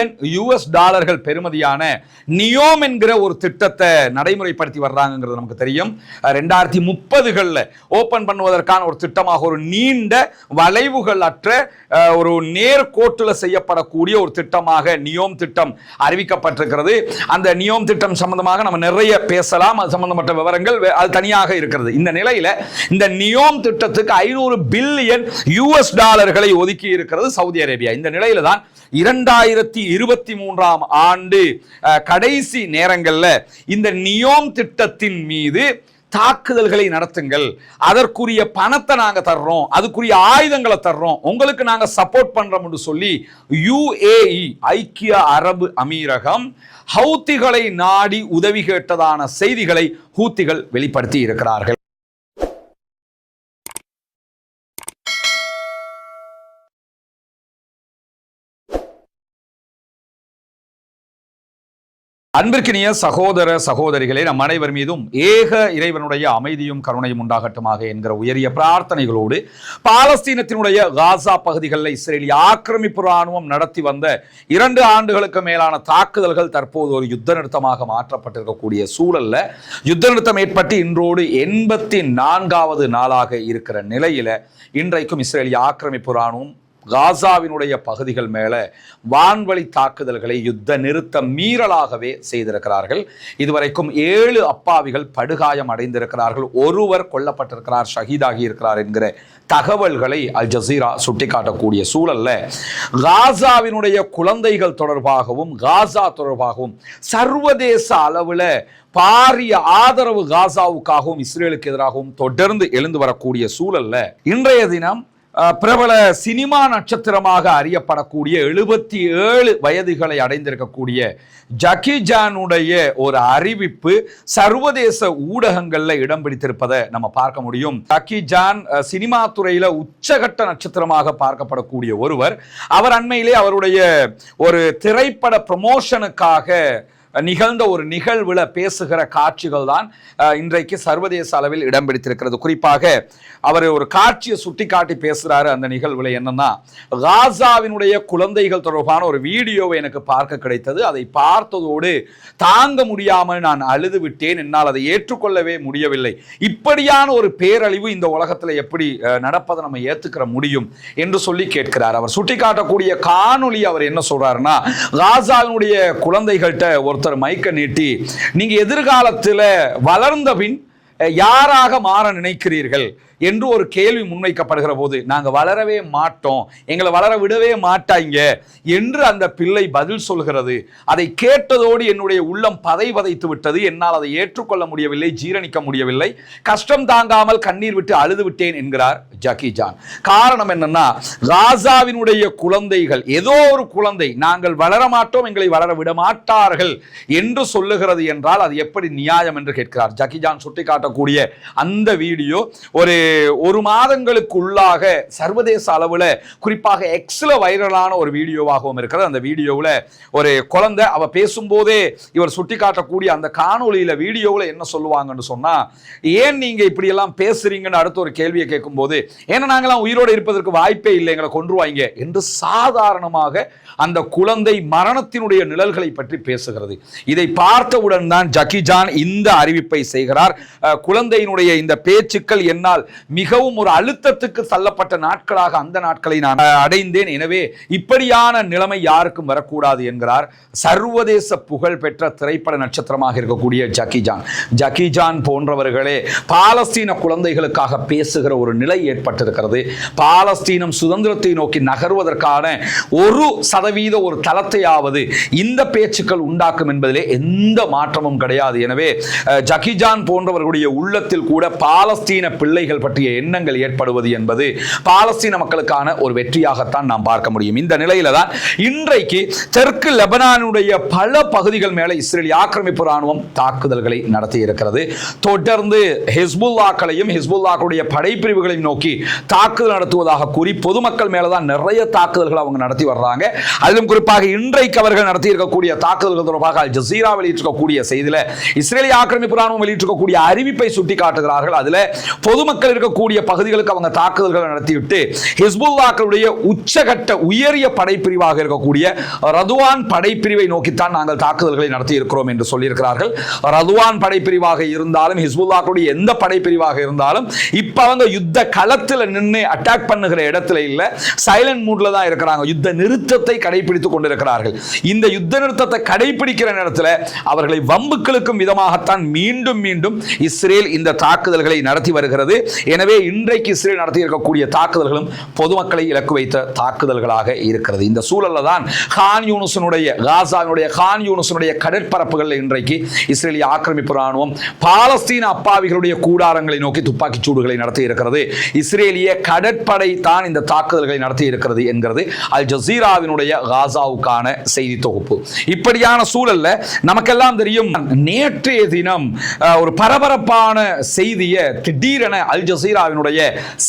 Billion US டாலர்கள் பெறுமதியான Neom என்கிற ஒரு திட்டத்தை நடைமுறைப்படுத்தி வர்றாங்கிறது நமக்கு தெரியும். ரெண்டாயிரத்தி முப்பதுகளில் ஓப்பன் பண்ணுவதற்கான ஒரு திட்டமாக ஒரு நீண்ட வளைவுகள் அற்ற ஒரு நேர்கோட்டில் செய்யப்படக்கூடிய ஒரு திட்டமாக நியோம் திட்டம் அறிவிக்கப்பட்டிருக்கிறது. அந்த நியோம் திட்டம் சம்பந்தமாக நம்ம நிறைய பேசலாம். அது சம்பந்தப்பட்ட விவரங்கள் அது தனியாக இருக்கிறது. இந்த நிலையில இந்த நியோம் திட்டத்துக்கு ஐநூறு பில்லியன் யுஎஸ் டாலர்களை ஒதுக்கி இருக்கிறது சவுதி அரேபியா. இந்த நிலையில தான் இரண்டாயிரத்தி இருபத்தி மூன்றாம் ஆண்டு கடைசி நேரங்களில் இந்த நியோம் திட்டத்தின் மீது தாக்குதல்களை நடத்துங்கள். அதற்குரிய பணத்தை நாங்கள் தர்றோம். அதுக்குரிய ஆயுதங்களை தர்றோம். உங்களுக்கு நாங்கள் சப்போர்ட் பண்றோம்னு சொல்லி யுஏஇ ஐக்கிய அரபு அமீரகம் ஹவுத்திகளை நாடி உதவி கேட்டதான செய்திகளை ஹூத்திகள் வெளிப்படுத்தி இருக்கிறார்கள். அன்பிற்கினிய சகோதர சகோதரிகளே நம் அனைவர் மீதும் ஏக இறைவனுடைய அமைதியும் கருணையும் உண்டாகட்டுமாக என்கிற உயரிய பிரார்த்தனைகளோடு பாலஸ்தீனத்தினுடைய காசா பகுதிகளில் இஸ்ரேலிய ஆக்கிரமிப்பு ராணுவம் நடத்தி வந்த இரண்டு ஆண்டுகளுக்கு மேலான தாக்குதல்கள் தற்போது ஒரு யுத்த நிறுத்தமாக மாற்றப்பட்டிருக்கக்கூடிய சூழல்ல யுத்த நிறுத்தம் ஏற்பட்டு இன்றோடு எண்பத்தி நான்காவது நாளாக இருக்கிற நிலையில இன்றைக்கும் இஸ்ரேலிய ஆக்கிரமிப்பு ராணுவம் காசாவினுடைய பகுதிகள் மேல வான்வழி தாக்குதல்களை யுத்த நிறுத்த மீறலாகவே செய்திருக்கிறார்கள். இதுவரைக்கும் ஏழு அப்பாவிகள் படுகாயம் அடைந்திருக்கிறார்கள். ஒருவர் கொல்லப்பட்டிருக்கிறார் ஷஹீதாகி இருக்கிறார் என்கிற தகவல்களை அல் ஜசீரா சுட்டிக்காட்டக்கூடிய சூழல்ல காசாவினுடைய குழந்தைகள் தொடர்பாகவும் காசா தொடர்பாகவும் சர்வதேச அளவுல பாரிய ஆதரவு காசாவுக்காகவும் இஸ்ரேலுக்கு எதிராகவும் தொடர்ந்து எழுந்து வரக்கூடிய சூழல்ல இன்றைய தினம் பிரபல சினிமா நட்சத்திரமாக அறியப்படக்கூடிய எழுபத்தி ஏழு வயதுகளை அடைந்திருக்கக்கூடிய ஜக்கி ஜானுடைய ஒரு அறிவிப்பு சர்வதேச ஊடகங்களில் இடம் பிடித்திருப்பதை நம்ம பார்க்க முடியும். ஜக்கி ஜான் சினிமா துறையில் உச்சகட்ட நட்சத்திரமாக பார்க்கப்படக்கூடிய ஒருவர். அவர் அண்மையிலே அவருடைய ஒரு திரைப்பட ப்ரமோஷனுக்காக நிகழ்ந்த ஒரு நிகழ்வுல பேசுகிற காட்சிகள் தான் இன்றைக்கு சர்வதேச அளவில் இடம் பிடித்திருக்கிறது. குறிப்பாக அவர் ஒரு காட்சியை சுட்டிக்காட்டி பேசுறாரு அந்த நிகழ்வுல என்னன்னா காசாவினுடைய குழந்தைகள் தொடர்பான ஒரு வீடியோவை எனக்கு பார்க்க கிடைத்தது. அதை பார்த்ததோடு தாங்க முடியாமல் நான் அழுது விட்டேன் என்னால் அதை ஏற்றுக்கொள்ளவே முடியவில்லை. இப்படியான ஒரு பேரழிவு இந்த உலகத்துல எப்படி அஹ், நடப்பதை நம்ம ஏத்துக்கிற முடியும் என்று சொல்லி கேட்கிறார் அவர். சுட்டிக்காட்டக்கூடிய காணொளி அவர் என்ன சொல்றாருன்னா காசாவினுடைய குழந்தைகள்கிட்ட ஒருத்தர் மைக்க நீட்டி நீங்க எதிர்காலத்தில் வளர்ந்த பின் யாராக மாற நினைக்கிறீர்கள் என்று ஒரு கேள்வி முன்வைக்கப்படுகிற போது நாங்க வளரவே மாட்டோம். எங்களை வளர விடவே மாட்டாங்க என்று அந்த பிள்ளை பதில் சொல்கிறது. அதை கேட்டதோடு என்னுடைய உள்ளம் பதை பதைத்து விட்டது. என்னால் அதை ஏற்றுக்கொள்ள முடியவில்லை ஜீரணிக்க முடியவில்லை. கஷ்டம் தாங்காமல் கண்ணீர் விட்டு அழுது விட்டேன் என்கிறார் ஜக்கி ஜான். காரணம் என்னன்னா ராசாவினுடைய குழந்தைகள் ஏதோ ஒரு குழந்தை நாங்கள் வளர மாட்டோம் எங்களை வளர விட மாட்டார்கள் என்று சொல்லுகிறது என்றால் அது எப்படி நியாயம் என்று கேட்கிறார் ஜக்கி ஜான் பார்க்கக்கூடிய அந்த வீடியோ ஒரு ஒரு மாதங்களுக்குள்ளாக சர்வதேச அளவில் குறிப்பாக எக்ஸ்ல வைரலான ஒரு வீடியோவாகவும் இருக்கிறது. அந்த வீடியோவில் ஒரு குழந்தை அவ பேசும்போதே இவர் சுட்டிக்காட்டக்கூடிய அந்த காணொளியில வீடியோவில் என்ன சொல்லுவாங்கன்னு சொன்னா ஏன் நீங்க இப்படியெல்லாம் பேசுறீங்கன்னு அடுத்த ஒரு கேள்வியை கேட்கும்போது ஏன்னா நாங்களாம் உயிரோடு இருப்பதற்கு வாய்ப்பே இல்லை எங்களை கொன்றுவாங்க என்று சாதாரணமாக அந்த குழந்தை மரணத்தினுடைய நிழல்களை பற்றி பேசுகிறது. இதை பார்த்தவுடன் தான் ஜக்கி ஜான் இந்த அறிவிப்பை செய்கிறார். குழந்தையினுடைய இந்த பேச்சுக்கள் என்னால் மிகவும் ஒரு அழுத்தத்துக்கு தள்ளப்பட்ட நாட்களாக அந்த நாட்களை நான் அடைந்தேன். எனவே இப்படியான நிலைமை யாருக்கும் வரக்கூடாது என்கிறார் சர்வதேச புகழ் பெற்ற திரைப்பட நட்சத்திரமாக இருக்கக்கூடிய ஜக்கி ஜான். ஜக்கி ஜான் போன்றவர்களே பாலஸ்தீன குழந்தைகளுக்காக பேசுகிற ஒரு நிலை ஏற்பட்டிருக்கிறது. பாலஸ்தீனம் சுதந்திரத்தை நோக்கி நகர்வதற்கான ஒரு சதவீத ஒரு தளத்தையாவது இந்த பேச்சுக்கள் உண்டாக்கும் என்பதிலே எந்த மாற்றமும் கிடையாது. எனவே ஜக்கி ஜான் போன்றவர்களுடைய அவர்களுடைய உள்ளத்தில் கூட பாலஸ்தீன பிள்ளைகள் பற்றிய எண்ணங்கள் ஏற்படுவது என்பது பாலஸ்தீன மக்களுக்கான ஒரு வெற்றியாகத்தான் நாம் பார்க்க முடியும். இந்த நிலையில தான் இன்றைக்கு தெற்கு லெபனானுடைய பல பகுதிகள் மேலே இஸ்ரேல் ஆக்கிரமிப்பு ராணுவம் தாக்குதல்களை நடத்தி இருக்கிறது தொடர்ந்து ஹிஸ்புல்லாக்களையும் ஹிஸ்புல்லாக்களுடைய படைப்பிரிவுகளையும் நோக்கி தாக்குதல் நடத்துவதாக கூறி பொதுமக்கள் மேலதான் நிறைய தாக்குதல்கள் அவங்க நடத்தி வர்றாங்க. அதிலும் குறிப்பாக இன்றைக்கு அவர்கள் நடத்தி இருக்கக்கூடிய தாக்குதல்கள் தொடர்பாக அல் ஜசீரா வெளியிட்டிருக்கக்கூடிய செய்தியில இஸ்ரேலிய ஆக்கிரமிப்பு ராணுவம் வெளியிட்டிருக்கக்கூடிய அறிவி அறிவிப்பை சுட்டி காட்டுகிறார்கள் அதுல பொதுமக்கள் இருக்கக்கூடிய பகுதிகளுக்கு அவங்க தாக்குதல்களை நடத்திவிட்டு ஹிஸ்புல்லாக்களுடைய உச்சகட்ட உயரிய படைப்பிரிவாக இருக்கக்கூடிய ரதுவான் படைப்பிரிவை நோக்கித்தான் நாங்கள் தாக்குதல்களை நடத்தி இருக்கிறோம் என்று சொல்லியிருக்கிறார்கள். ரதுவான் படைப்பிரிவாக இருந்தாலும் ஹிஸ்புல்லாக்களுடைய எந்த படைப்பிரிவாக இருந்தாலும் இப்போ அவங்க யுத்த களத்தில் நின்று அட்டாக் பண்ணுகிற இடத்துல இல்லை சைலண்ட் மூட்ல தான் இருக்கிறாங்க. யுத்த நிறுத்தத்தை கடைபிடித்துக் கொண்டிருக்கிறார்கள். இந்த யுத்த நிறுத்தத்தை கடைபிடிக்கிற நேரத்தில் அவர்களை வம்புக்களுக்கும் விதமாகத்தான் மீண்டும் மீண்டும் இஸ் இஸ்ரேல் இந்த தாக்குதல்களை நடத்தி வருகிறது. எனவே இன்றைக்கு இஸ்ரேல் நடத்தி இருக்கக்கூடிய தாக்குதல்களும் பொதுமக்களை இலக்கு வைத்த தாக்குதல்களாக இருக்கிறது. இந்த சூழல்ல தான் ஹான் யூனுசனுடைய காசாவினுடைய ஹான் யூனுசனுடைய கடற்பரப்புகளில் இன்றைக்கு இஸ்ரேலிய ஆக்கிரமிப்பு ராணுவம் பாலஸ்தீன அப்பாவிகளுடைய கூடாரங்களை நோக்கி துப்பாக்கிச் சூடுகளை நடத்தி இருக்கிறது. இஸ்ரேலிய கடற்படை தான் இந்த தாக்குதல்களை நடத்தி இருக்கிறது என்கிறது அல் ஜசீராவினுடைய காசாவுக்கான செய்தி தொகுப்பு. இப்படியான சூழல்ல நமக்கெல்லாம் தெரியும் நேற்றைய தினம் ஒரு பரபரப்பு தொடர்பான செய்தியை திடீரென அல் ஜசீராவினுடைய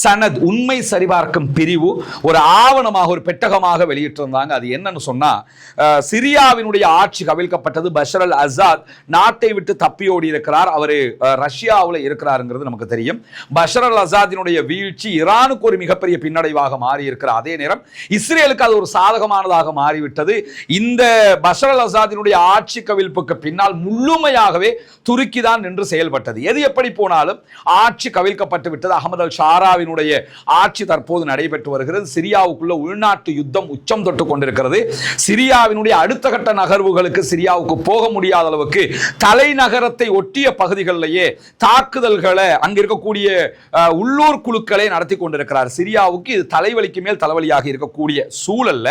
சனத் உண்மை சரிபார்க்கும் பிரிவு ஒரு ஆவணமாக ஒரு பெட்டகமாக வெளியிட்டிருந்தாங்க. அது என்னன்னு சொன்னா சிரியாவினுடைய ஆட்சி கவிழ்க்கப்பட்டது. பஷர் அல் அசாத் நாட்டை விட்டு தப்பியோடி இருக்கிறார். அவர் ரஷ்யாவில் இருக்கிறாருங்கிறது நமக்கு தெரியும். பஷர் அல் அசாதினுடைய வீழ்ச்சி ஈரானுக்கு ஒரு மிகப்பெரிய பின்னடைவாக மாறி இருக்கிற அதே நேரம் இஸ்ரேலுக்கு அது ஒரு சாதகமானதாக மாறிவிட்டது. இந்த பஷர் அல் அசாதினுடைய ஆட்சி கவிழ்ப்புக்கு பின்னால் முழுமையாகவே துருக்கி தான் நின்று செயல்பட்டது. எது எப்படி போனாலும் ஆட்சி கவிழ்க்கப்பட்டு விட்டது. அகமது அல் ஷாராவினுடைய ஆட்சி தற்போது நடைபெற்று வருகிறது. சிரியாவுக்குள்ள உள்நாட்டு யுத்தம் உச்சம் தொட்டு கொண்டிருக்கிறது. சிரியாவினுடைய அடுத்த கட்ட நகர்வுகளுக்கு சிரியாவுக்கு போக முடியாத அளவுக்கு தலைநகரத்தை ஒட்டிய பகுதிகளிலேயே தாக்குதல்களை அங்க இருக்கக்கூடிய உள்ளூர் குழுக்களை நடத்தி கொண்டிருக்கிறார். சிரியாவுக்கு இது தலைவலிக்கு மேல் தலைவலியாக இருக்கக்கூடிய சூழல்ல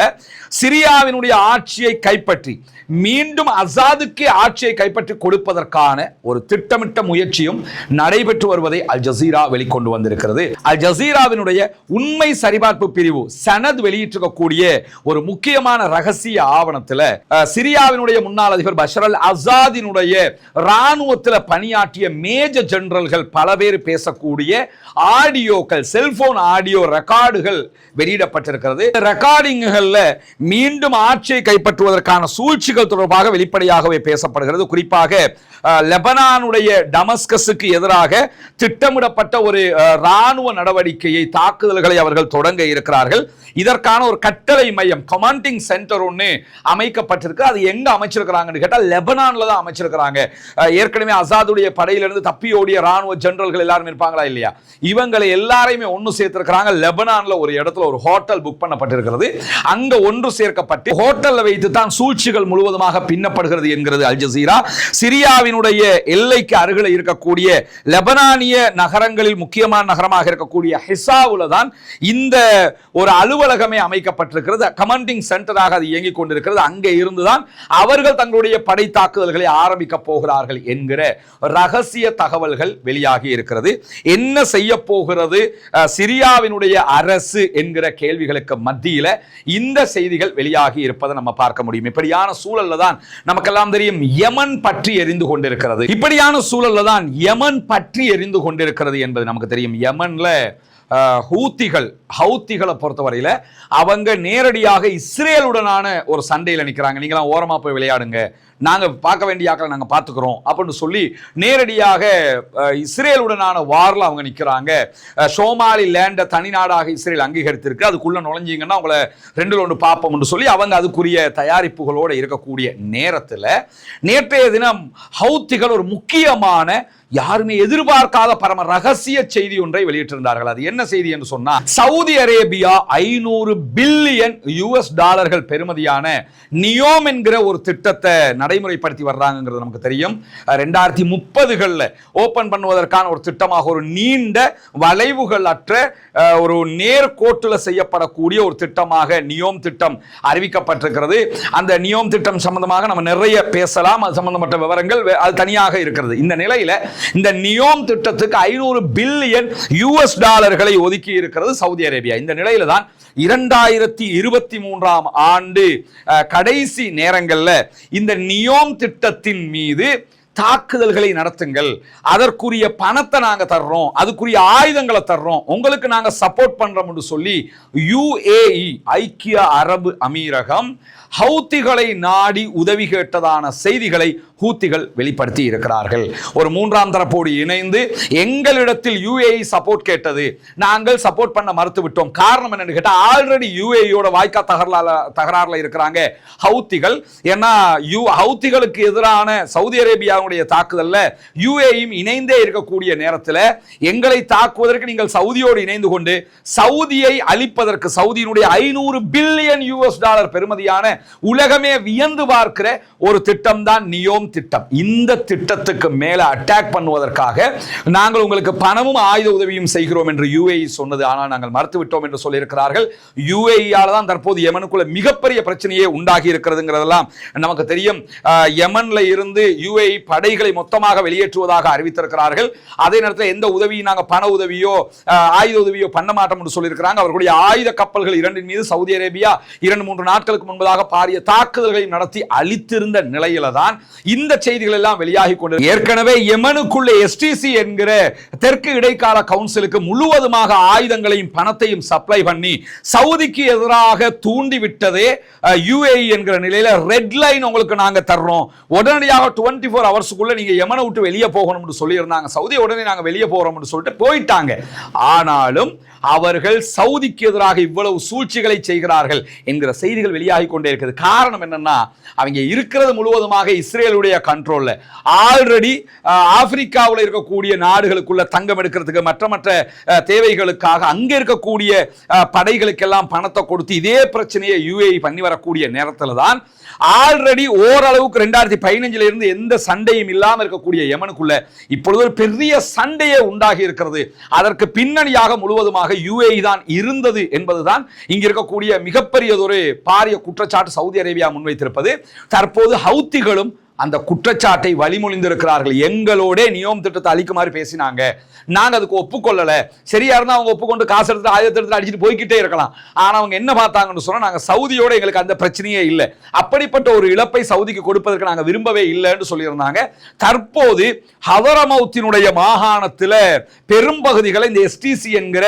சிரியாவினுடைய ஆட்சியை கைப்பற்றி மீண்டும் அசாதுக்கே ஆட்சியை கைப்பற்றி கொடுப்பதற்கான ஒரு திட்டமிட்ட முயற்சியும் நடைபெற்று வருவதை அல் ஜசீரா வெளிக்கொண்டு வந்திருக்கிறது. அல் ஜசீராவினுடைய உண்மை சரிபார்ப்பு பிரிவு சனத் வெளியிட்டிருக்கக்கூடிய ஒரு முக்கியமான ரகசிய ஆவணத்தில் சிரியாவினுடைய முன்னாள் அதிபர் பஷர் அல் அசாதினுடைய ராணுவத்தில் பணியாற்றிய மேஜர் ஜெனரல்கள் பல பேர் பேசக்கூடிய ஆடியோக்கள் செல்போன் ஆடியோ ரெக்கார்டுகள் வெளியிடப்பட்டிருக்கிறது. ரெக்கார்டிங்குகளில் மீண்டும் ஆட்சியை கைப்பற்றுவதற்கான சூழ்ச்சிகள் தொடர்பாக வெளிப்படையாகவே பேசப்படுகிறது. குறிப்பாக லெபனானுடைய டமஸ்கஸ் அரசுக்கு எதிராக திட்டமிடப்பட்ட ஒரு ராணுவ நடவடிக்கையை தாக்குதல்களை அவர்கள் தொடங்க இருக்கிறார்கள். இதற்கான ஒரு கட்டளை மையம் கமாண்டிங் சென்டர் ஒன்று அமைக்கப்பட்டிருக்கு. அது எங்க அமைச்சிருக்கிறாங்கன்னு கேட்டால் லெபனான்ல தான் அமைச்சிருக்கிறாங்க. ஏற்கனவே அசாதுடைய படையிலிருந்து தப்பியோடிய ராணுவ ஜெனரல்கள் எல்லாரும் இருப்பாங்களா இல்லையா? இவங்களை எல்லாரையுமே ஒன்று சேர்த்திருக்கிறாங்க. லெபனான்ல ஒரு இடத்துல ஒரு ஹோட்டல் புக் பண்ணப்பட்டிருக்கிறது. அங்க ஒன்று சேர்க்கப்பட்டு ஹோட்டல்ல வைத்து தான் சூழ்ச்சிகள் முழுவதுமாக பின்னப்படுகிறது என்கிறது அல் ஜசீரா. சிரியாவினுடைய எல்லைக்கு அருகில் இருக்கக்கூடிய இருக்கக்கூடிய லெபனானிய நகரங்களில் முக்கியமான நகரமாக இருக்கக்கூடிய ஹிசாவுல தான் இந்த ஒரு அலுவலகமே அமைக்கப்பட்டிருக்கிறது. கமாண்டிங் சென்டராக அது இயங்கிக் கொண்டிருக்கிறது. அங்கே இருந்துதான் அவர்கள் தங்களுடைய படை தாக்குதல்களை ஆரம்பிக்க போகிறார்கள் என்கிற ரகசிய தகவல்கள் வெளியாகி இருக்கிறது. என்ன செய்ய போகிறது? சிரியாவினுடைய அரசு என்கிற கேள்விகளுக்கு மத்தியில இந்த செய்திகள் வெளியாகி இருப்பதை நம்ம பார்க்க முடியும். இப்படியான சூழல்ல தான் நமக்கெல்லாம் தெரியும். யமன் பற்றி எரிந்து கொண்டிருக்கிறது. இப்படியான சூழல்ல தான் யமன் பற்றி எரிந்து கொண்டிருக்கிறது என்பது நமக்கு தெரியும். யமனில் ஹூத்திகள் ஹவுத்திகளை பொறுத்தவரையில் அவங்க நேரடியாக இஸ்ரேலுடனான ஒரு சண்டையில் நிற்கிறாங்க நீங்களாம் ஓரமாக போய் விளையாடுங்க. நாங்க பார்க்க வேண்டிய ஆக்களை நாங்க பார்த்துக்கிறோம் அப்படின்னு சொல்லி நேரடியாக இஸ்ரேலுடனான வார்ல அவங்க நிற்கிறாங்க சோமாலி லேண்டை தனிநாடாக இஸ்ரேல் அங்கீகரித்திருக்கு. அதுக்குள்ள நுழைஞ்சீங்கன்னா அவங்கள ரெண்டு ஒன்று பார்ப்போம்னு சொல்லி அவங்க அதுக்குரிய தயாரிப்புகளோடு இருக்கக்கூடிய நேரத்தில் நேற்றைய தினம் ஹவுத்திகள் ஒரு முக்கியமான யாருமே எதிர்பார்க்காத பரம ரகசிய செய்தி ஒன்றை வெளியிட்டிருந்தார்கள். அது என்ன செய்தி என்று சொன்னா சவுதி அரேபியா ஐநூறு பில்லியன் யுஎஸ் டாலர்கள் பெறுமதியான நியோம் என்கிற ஒரு திட்டத்தை நடைமுறைப்படுத்தி வர்றாங்கிறது நமக்கு தெரியும். ரெண்டாயிரத்தி முப்பதுகளில் ஓப்பன் பண்ணுவதற்கான ஒரு திட்டமாக ஒரு நீண்ட வளைவுகள் அற்ற ஒரு நேர்கோட்டில் செய்யப்படக்கூடிய ஒரு திட்டமாக நியோம் திட்டம் அறிவிக்கப்பட்டிருக்கிறது. அந்த நியோம் திட்டம் சம்பந்தமாக நம்ம நிறைய பேசலாம். அது சம்பந்தப்பட்ட விவரங்கள் அது தனியாக இருக்கிறது. இந்த நிலையில் இந்த நியோம் திட்டத்துக்கு ஐநூறு பில்லியன் யூஎஸ் டாலர்களை ஒதுக்கி இருக்கிறது சவுதி அரேபியா. இந்த நிலையில தான் இரண்டாயிரத்தி இருபத்தி மூன்றாம் ஆண்டு கடைசி நேரங்களில் இந்த நியோம் திட்டத்தின் மீது தாக்குதல்களை நடத்துங்கள். அதற்குரிய பணத்தை நாங்க தர்றோம். அதுக்குரிய ஆயுதங்களை தர்றோம். உங்களுக்கு நாங்கள் சப்போர்ட் பண்ணுறோம்னு சொல்லி யுஏஇ ஐக்கிய அரபு அமீரகம் ஹவுத்திகளை நாடி உதவி கேட்டதான செய்திகளை ஹூத்திகள் வெளிப்படுத்தி இருக்கிறார்கள். ஒரு மூன்றாம் தரப்போடு இணைந்து எங்களிடத்தில் யுஏஇ சப்போர்ட் கேட்டது. நாங்கள் சப்போர்ட் பண்ண மறுத்து விட்டோம். காரணம் என்னன்னு கேட்டால் ஆல்ரெடி யுஏஇயோட வாய்க்கா தகராறுல தகராறுல இருக்கிறாங்க. ஹவுத்திகள் ஏன்னா யூ ஹவுத்திகளுக்கு எதிரான சவுதி அரேபியாவுடைய தாக்குதலில் யுஏயும் இணைந்தே இருக்கக்கூடிய நேரத்தில் எங்களை தாக்குவதற்கு நீங்கள் சவுதியோடு இணைந்து கொண்டு சவுதியை அழிப்பதற்கு சவுதியினுடைய ஐநூறு பில்லியன் யூஎஸ் டாலர் பெறுமதியான உலகமே வியந்து பார்க்கிற ஒரு திட்டம் தான் நியோம் திட்டம். இந்த திட்டத்துக்கு மேல அட்டாக் பண்ணுவதற்காக நாங்கள் உங்களுக்கு பணமும் ஆயுத உதவியும் செய்கிறோம் என்று யுஏஇ சொன்னது. ஆனால் நாங்கள் மறுத்துவிட்டோம் என்று சொல்லியிருக்கிறார்கள். யுஏஇயால் தான் தற்போது யமனுக்குள்ள மிகப்பெரிய பிரச்சனையே உண்டாகி இருக்கிறதுங்கிறதெல்லாம் நமக்கு தெரியும். அஹ், யமன்ல இருந்து யுஏஇ படைகளை மொத்தமாக வெளியேற்றுவதாக அறிவித்திருக்கிறார்கள். அதே நேரத்தில் எந்த உதவியும் நாங்கள் பண உதவியோ ஆயுத உதவியோ பண்ண மாட்டோம் என்று சொல்லியிருக்கிறாங்க அவர்களுடைய ஆயுத கப்பல்கள் இரண்டின் மீது சவுதி அரேபியா இரண்டு மூன்று நாட்களுக்கு முன்பதாக பாரிய தாக்குதல்களை நடத்தி அளித்திருந்த நிலையில தான் இந்த செய்திகள் எல்லாம் வெளியாகி கொண்டு ஏற்கனவே எமனுக்குள்ள எஸ்டிசி என்கிற தெற்கு இடைக்கால கவுன்சிலுக்கு முழுவதுமாக ஆயுதங்களையும் பணத்தையும் சப்ளை பண்ணி சவுதிக்கு எதிராக தூண்டிவிட்டதே யுஏஇ என்கிற நிலையில ரெட் லைன் உங்களுக்கு நாங்க தர்றோம். உடனடியாக டுவெண்ட்டி ஃபோர் ஹவர்ஸுக்குள்ளே நீங்க யமனை விட்டு வெளியே போகணும்னு சொல்லியிருந்தாங்க. சவுதி உடனே நாங்கள் வெளியே போகிறோம்னு சொல்லிட்டு போயிட்டாங்க. ஆனாலும் அவர்கள் சவுதிக்கு எதிராக இவ்வளவு சூழ்ச்சிகளை செய்கிறார்கள் என்கிற செய்திகள் வெளியாகி கொண்டே இருக்குது. காரணம் என்னன்னா அவங்க இருக்கிறது முழுவதுமாக இஸ்ரேலுடைய கண்ட்ரோல்ல ஆல்ரெடி ஆப்பிரிக்காவில் இருக்கக்கூடிய நாடுகளுக்குள்ள தங்கம் எடுக்கிறதுக்கு மற்ற மற்ற தேவைகளுக்காக அங்கே இருக்கக்கூடிய படைகளுக்கெல்லாம் பணத்தை கொடுத்து இதே பிரச்சனையை யுஏஇ பண்ணி வரக்கூடிய நேரத்தில் தான் ஆல்ரெடி ஓரளவுக்கு ரெண்டாயிரத்தி பதினஞ்சுல இருந்து எந்த சண்டையும் இல்லாமல் இருக்கக்கூடிய யமனுக்குள்ள இப்பொழுது ஒரு பெரிய சண்டையே உண்டாகி இருக்கிறது. அதற்கு பின்னணியாக முழுவதுமாக யுஏஇ தான் இருந்தது என்பதுதான் இங்க இருக்கக்கூடிய மிகப்பெரியதொரு பாரிய குற்றச்சாட்டு சவுதி அரேபியா முன்வைத்திருப்பது. தற்போது ஹவுத்திகளும் அந்த குற்றச்சாட்டை வழிமொழிந்திருக்கிறார்கள். எங்களோட நியோம் திட்டத்தை அளிக்குமாறு பேசினாங்க. நாங்க அதுக்கு ஒப்புக்கொள்ளலை. சரியா இருந்தால் அவங்க ஒப்புக்கொண்டு காசு எடுத்து ஆயுதத்தை எடுத்து அடிச்சுட்டு போய்க்கிட்டே இருக்கலாம். ஆனா அவங்க என்ன பார்த்தாங்கன்னு சொன்னா நாங்க சவுதியோட எங்களுக்கு அந்த பிரச்சனையே இல்லை. அப்படிப்பட்ட ஒரு இழப்பை சவுதிக்கு கொடுப்பதற்கு நாங்க விரும்பவே இல்லைன்னு சொல்லியிருந்தாங்க. தற்போது ஹவரமௌத்தினுடைய மாகாணத்துல பெரும்பகுதிகளை இந்த எஸ்டிசி என்கிற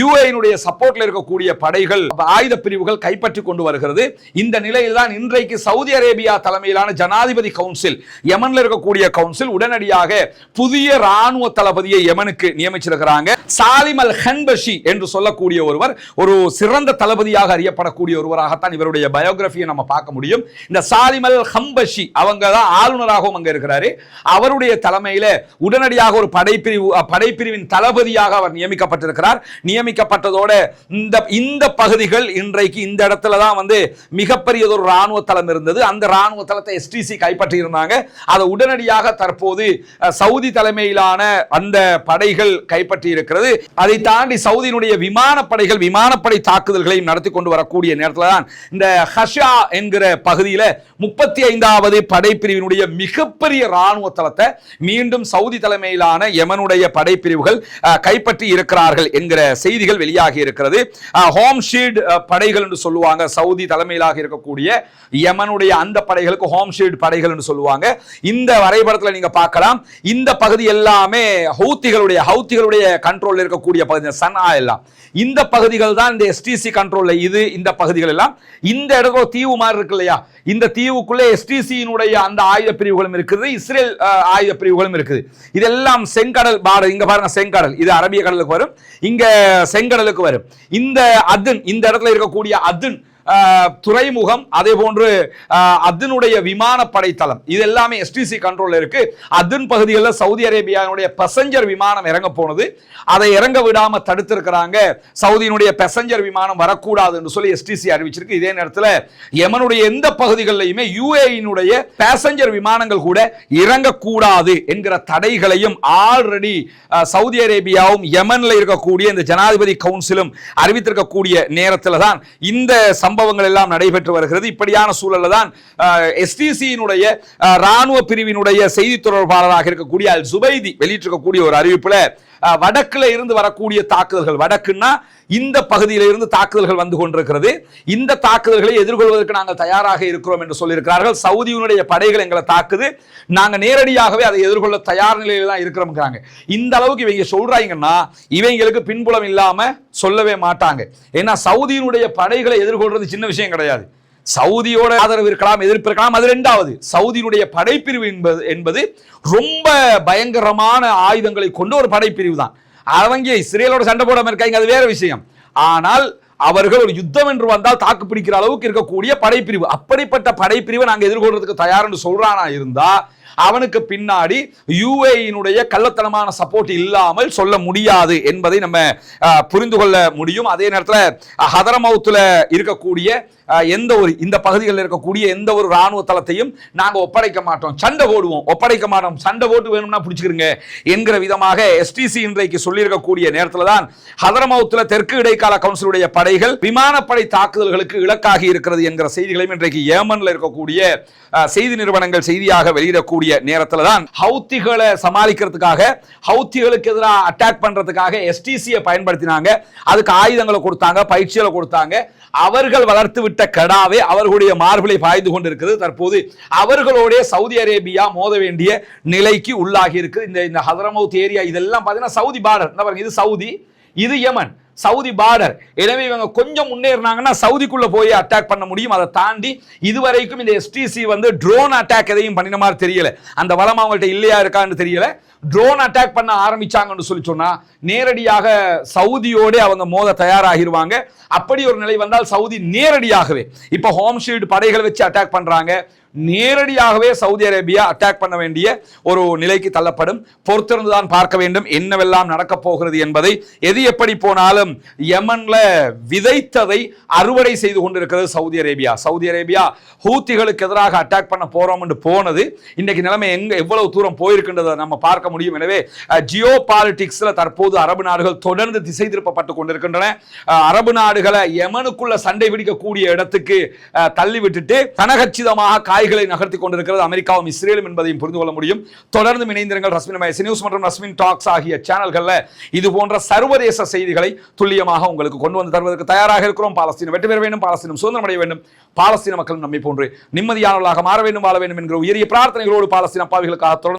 யூஏனுடைய சப்போர்ட்ல இருக்கக்கூடிய படைகள் ஆயுத பிரிவுகள் கைப்பற்றி கொண்டு வருகிறது. இந்த நிலையில் தான் இன்றைக்கு சவுதி அரேபியா தலைமையிலான ஜனாதிபதி கவுன்சில் கவுன்சில் யமன்ல இருக்கக்கூடிய கவுன்சில் உடனடியாக புதிய ராணுவ தளபதியை யமனுக்கு நியமிச்சிருக்கிறாங்க. சாலிம் அல் ஹன்பஷி என்று சொல்லக்கூடிய ஒருவர் ஒரு சிறந்த தளபதியாக அறியப்படக்கூடிய ஒருவராகத்தான் இவருடைய பயோகிராஃபியை நம்ம பார்க்க முடியும். இந்த சாலிம் அல் ஹம்பஷி அவங்க தான் ஆளுநராகவும் அங்க இருக்கிறாரு. அவருடைய தலைமையில உடனடியாக ஒரு படைப்பிரிவு படைப்பிரிவின் தளபதியாக அவர் நியமிக்கப்பட்டிருக்கிறார். நியமிக்கப்பட்டதோட இந்த இந்த பகுதிகள் இன்றைக்கு இந்த இடத்துல தான் வந்து மிகப்பெரியதொரு ராணுவ தளம் இருந்தது. அந்த ராணுவ தளத்தை எஸ்டிசி கைப்பற்றி இருந்தாங்க அதை உடனடியாக தற்போது சவுதி தலைமையிலான அந்த படைகள் கைப்பற்றி இருக்கிறது. அதை தாண்டி சவுதியினுடைய விமானப்படைகள் விமானப்படை தாக்குதல்களையும் நடத்தி கொண்டு வரக்கூடிய நேரத்தில் தான் இந்த ஹஷா என்கிற பகுதியில் முப்பத்தி ஐந்தாவது படைப்பிரிவினுடைய மிகப்பெரிய ராணுவ தளத்தை மீண்டும் சவுதி தலைமையிலான யமனுடைய படைப்பிரிவுகள் கைப்பற்றி இருக்கிறார்கள் என்கிற செய்திகள் வெளியாகி இருக்கிறது. ஹோம் ஷீல்ட் படைகள் என்று சொல்லுவாங்க. சவுதி தலைமையிலாக இருக்கக்கூடிய யமனுடைய அந்த படைகளுக்கு ஹோம் ஷீல்ட் படைகள் என்று சொல்லுவாங்க. இந்த வரைபடத்தில் நீங்க பார்க்கலாம். இந்த பகுதி எல்லாமே ஹவுத்திகளுடைய ஹவுத்திகளுடைய கண்ட்ரோல் இருக்கக்கூடிய பகுதி சனா எல்லாம். இந்த பகுதிகள் தான் இந்த எஸ்டிசி கண்ட்ரோல்ல இது இந்த பகுதிகள் எல்லாம். இந்த இடத்துல தீவு மாதிரி இருக்கு இல்லையா? இந்த தீவுக்குள்ளே எஸ்டிசியினுடைய அந்த ஆயுத பிரிவுகளும் இருக்குது இஸ்ரேல் ஆயுத பிரிவுகளும் இருக்குது. இதெல்லாம் செங்கடல் பாடு இங்க பாருங்க செங்கடல். இது அரபிய கடலுக்கு வரும். இங்க செங்கடலுக்கு வரும். இந்த அதுன் இந்த இடத்துல இருக்கக்கூடிய அதுன் துறைமுகம் அதே போன்று அதனுடைய விமானப்படை தளம் இது எல்லாமே எஸ்டிசி கண்ட்ரோல் இருக்கு. அதன் பகுதிகளில் சவுதி அரேபியாவுடைய பேசஞ்சர் விமானம் இறங்க போனது. அதை இறங்க விடாம தடுத்திருக்கிறாங்க. சவுதியினுடைய பேசஞ்சர் விமானம் வரக்கூடாது என்று சொல்லி எஸ்டிசி அறிவிச்சிருக்கு. இதே நேரத்தில் யமனுடைய எந்த பகுதிகளிலையுமே யுஏயினுடைய பேசஞ்சர் விமானங்கள் கூட இறங்கக்கூடாது என்கிற தடைகளையும் ஆல்ரெடி சவுதி அரேபியாவும் யமன்ல இருக்கக்கூடிய இந்த ஜனாதிபதி கவுன்சிலும் அறிவித்திருக்கக்கூடிய நேரத்தில் தான் இந்த சம்பவங்கள் எல்லாம் நடைபெற்று வருகிறது. இப்படியான சூழல்ல தான் எஸ்டிசியினுடைய ராணுவ பிரிவினுடைய செய்தி தொடர்பாளராக இருக்கக்கூடிய அல் சுபைதி வெளியிட்டிருக்கக்கூடிய ஒரு அறிவிப்புல வடக்குல இருந்து வரக்கூடிய தாக்குதல்கள். வடக்குன்னா இந்த பகுதியில இருந்து தாக்குதல்கள் வந்து கொண்டிருக்கிறது. இந்த தாக்குதல்களை எதிர்கொள்வதற்கு நாங்கள் தயாராக இருக்கிறோம் என்று சொல்லியிருக்கிறார்கள். சவுதியினுடைய படைகள் எங்களை தாக்குது. நாங்கள் நேரடியாகவே அதை எதிர்கொள்ள தயார் நிலையில் தான் இருக்கிறோம்ங்கிறாங்க. இந்த அளவுக்கு இவங்க சொல்றாங்கன்னா இவங்களுக்கு பின்புலம் இல்லாம சொல்லவே மாட்டாங்க. ஏன்னா சவுதியினுடைய படைகளை எதிர்கொள்றது சின்ன விஷயம் கிடையாது. சவுதியோட ஆதரவு இருக்கலாம் எதிர்ப்பு இருக்கலாம். அது ரெண்டாவது சவுதியினுடைய படைப்பிரிவு என்பது என்பது ரொம்ப பயங்கரமான ஆயுதங்களை கொண்ட ஒரு படைப்பிரிவு தான். அவங்க இஸ்ரேலோட சண்டை போடாமல் இருக்காங்க அது வேற விஷயம். ஆனால் அவர்கள் ஒரு யுத்தம் என்று வந்தால் தாக்கு பிடிக்கிற அளவுக்கு இருக்கக்கூடிய படைப்பிரிவு. அப்படிப்பட்ட படைப்பிரிவை நாங்கள் எதிர்கொள்றதுக்கு தயார்னு சொல்றானா இருந்தா அவனுக்கு பின்னாடி யுஏயினுடைய கள்ளத்தனமான சப்போர்ட் இல்லாமல் சொல்ல முடியாது என்பதை நம்ம அஹ், புரிந்து கொள்ள முடியும். அதே நேரத்தில் ஹதரமவுத்துல இருக்கக்கூடிய எந்த ஒரு இந்த பகுதிகளில் இருக்கக்கூடிய எந்த ஒரு ராணுவ தளத்தையும் நாங்க ஒப்படைக்க மாட்டோம். சண்டை போடுவோம். ஒப்படைக்க மாட்டோம். சண்டை போட்டு வேணும்னா பிடிச்சிக்கிறங்க என்கிற விதமாக எஸ்டிசி இன்றைக்கு சொல்லியிருக்கக்கூடிய நேரத்தில் தான் ஹதரமவுத்துல தெற்கு இடைக்கால கவுன்சிலுடைய படைகள் விமானப்படை தாக்குதல்களுக்கு இலக்காகி இருக்கிறது என்கிற செய்திகளையும் இன்றைக்கு ஏமனில் இருக்கக்கூடிய அஹ், செய்தி நிறுவனங்கள் செய்தியாக வெளியிடக்கூடிய நேரத்தில் தான் ஹவுத்திகளை சமாளிக்கிறதுக்காக ஹவுத்திகளுக்கு எதிராக அட்டாக் பண்றதுக்காக எஸ்டிசியை பயன்படுத்தினாங்க. அதுக்கு ஆயுதங்களை கொடுத்தாங்க பயிற்சிகளை கொடுத்தாங்க. அவர்கள் வளர்த்து விட்ட கடாவே அவர்களுடைய மார்பிளை பாய்ந்து கொண்டிருக்கிறது. தற்போது அவர்களோட சவுதி அரேபியா மோத வேண்டிய நிலைக்கு உள்ளாகி இருக்குது. இந்த இந்த ஹதரமவுத் ஏரியா இதெல்லாம் பார்த்தீங்கன்னா சவுதி பார்டர் இது சவுதி. இது யமன் சவுதி பார்டர் எனவே இவங்க கொஞ்சம் முன்னேறினாங்கன்னா சவுதிக்குள்ள போய் அட்டாக் பண்ண முடியும். அதை தாண்டி இதுவரைக்கும் இந்த எஸ்டிசி வந்து ட்ரோன் அட்டாக் எதையும் பண்ணின மாதிரி தெரியல. அந்த வளம் அவங்கள்ட்ட இல்லையா இருக்கான்னு தெரியல. ட்ரோன் அட்டாக் பண்ண ஆரம்பிச்சாங்கன்னு சொல்லி சொன்னா நேரடியாக சவுதியோட அவங்க மோத தயாராகிருவாங்க. அப்படி ஒரு நிலை வந்தால் சவுதி நேரடியாகவே இப்போ ஹோம் ஷீல்டு படைகளை வச்சு அட்டாக் பண்றாங்க. நேரடியாகவே சவுதி அரேபியா அட்டாக் பண்ண வேண்டிய ஒரு நிலைக்கு தள்ளப்படும். பொறுத்திருந்து தான் பார்க்க வேண்டும். என்னவெல்லாம் நடக்க போகிறது என்பதை எது எப்படி போனாலும் யமன்ல விதைத்ததை அறுவடை செய்து கொண்டிருக்கிறது சவுதி அரேபியா. சவுதி அரேபியா ஹூத்திகளுக்கு எதிராக அட்டாக் பண்ண போறோம் என்று போனது. இன்னைக்கு நிலைமை எங்க எவ்வளவு தூரம் போயிருக்கின்றதை நம்ம பார்க்க முடியும். எனவே ஜியோ பாலிடிக்ஸ்ல தற்போது அரபு நாடுகள் தொடர்ந்து திசை திருப்பப்பட்டு கொண்டிருக்கின்றன அரபு நாடுகளை யமனுக்குள்ள சண்டை பிடிக்கக்கூடிய இடத்துக்கு அஹ், தள்ளி விட்டுட்டு தனகச்சிதமாக காய் குழாய்களை நகர்த்தி கொண்டிருக்கிறது அமெரிக்காவும் இஸ்ரேலும் என்பதையும் புரிந்து கொள்ள முடியும். தொடர்ந்து இணைந்திருங்கள். ரஸ்மின் மயசி நியூஸ் மற்றும் ரஸ்மின் டாக்ஸ் ஆகிய சேனல்களில் இது போன்ற சர்வதேச செய்திகளை துல்லியமாக உங்களுக்கு கொண்டு வந்து தருவதற்கு தயாராக இருக்கிறோம். பாலஸ்தீனம் வெற்றி பெற வேண்டும் பாலஸ்தீனம் சுதந்திரம் அடைய வேண்டும் பாலஸ்தீன மக்கள் நம்மை போன்று நிம்மதியானவர்களாக மாற வேண்டும் வாழ வேண்டும் என்கிற உயரிய பிரார்த்தனைகளோடு பாலஸ்தீன அப்பாவிகளுக்காக தொடர்ந்து